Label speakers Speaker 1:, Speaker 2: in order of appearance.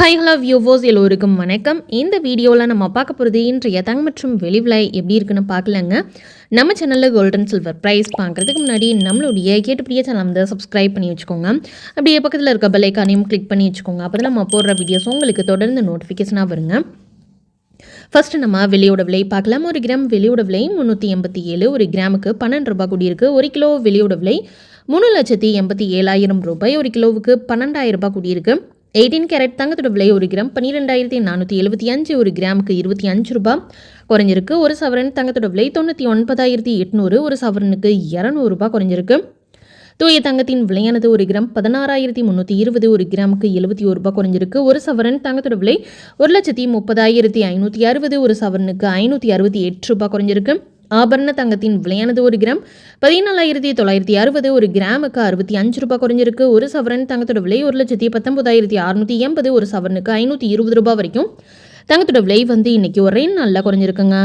Speaker 1: Hi hello வியூவோஸ் எல்லோருக்கும் வணக்கம். இந்த வீடியோவில் நம்ம பார்க்க போகிறது இன்றைய தங்க மற்றும் வெளி விலை எப்படி இருக்குன்னு பார்க்கலங்க. நம்ம சேனலில் கோல்டன் சில்வர் ப்ரைஸ் பார்க்குறதுக்கு முன்னாடி நம்மளுடைய கேட்டுப்படியே சேனல் வந்து சப்ஸ்கிரைப் பண்ணி வச்சுக்கோங்க. அப்படியே பக்கத்தில் இருக்க பெல் கிளிக் பண்ணி வச்சுக்கோங்க. அப்போ நம்ம போடுற வீடியோஸ் உங்களுக்கு தொடர்ந்து நோட்டிஃபிகேஷனாக வருங்க. ஃபர்ஸ்ட் நம்ம வெளியோட விலை பார்க்கலாம். ஒரு கிராம் வெளியோட விலை முந்நூற்றி எண்பத்தி ஏழு ஒரு கிராமுக்கு பன்னெண்டு ரூபாய் கூடியிருக்கு. ஒரு கிலோ வெளியோட விலை மூணு லட்சத்தி எண்பத்தி ஏழாயிரம் ரூபாய். ஒரு கிலோவுக்கு பன்னெண்டாயிரம் ரூபாய் கூடியிருக்கு. எயிட்டீன் கேரட் தங்கத்தோட விலை ஒரு கிராம் பன்னிரெண்டாயிரத்தி நானூற்றி எழுபத்தி அஞ்சு ஒரு கிராமுக்கு இருபத்தி அஞ்சு ரூபாய். குறைஞ்சிருக்கு ஒரு சவரன் தங்கத்தோட விலை தொண்ணூற்றி ஒன்பதாயிரத்தி எட்நூறு ஒரு சவரனுக்கு இரநூறுபா குறைஞ்சிருக்கு. தூய தங்கத்தின் விலையானது ஒரு கிராம் பதினாறாயிரத்தி முந்நூற்றி இருபது ஒரு கிராமுக்கு எழுபத்தி ஒரு ரூபாய் குறைஞ்சிருக்கு. ஒரு சவரன் தங்கத்தோட விலை ஒரு லட்சத்தி முப்பதாயிரத்தி ஐநூற்றி அறுபது ஒரு சவரனுக்கு ஐநூற்றி அறுபத்தி எட்டு ரூபாய் குறைஞ்சிருக்கு. ஆபரண தங்கத்தின் விலையானது ஒரு கிராம். பதினாலாயிரத்தி தொள்ளாயிரத்தி அறுபது ஒரு கிராமுக்கு அறுபத்தி அஞ்சு ரூபாய் குறைஞ்சிருக்கு. ஒரு சவரன் தங்கத்தோட விலை ஒரு லட்சத்தி பத்தொன்பதாயிரத்தி அறுநூற்றி எண்பது ஒரு சவரனுக்கு ஐநூற்றி இருபது ரூபாய் வரைக்கும். தங்கத்தோட விலை வந்து இன்னைக்கு ஒரே நாளில் குறைஞ்சிருக்குங்க.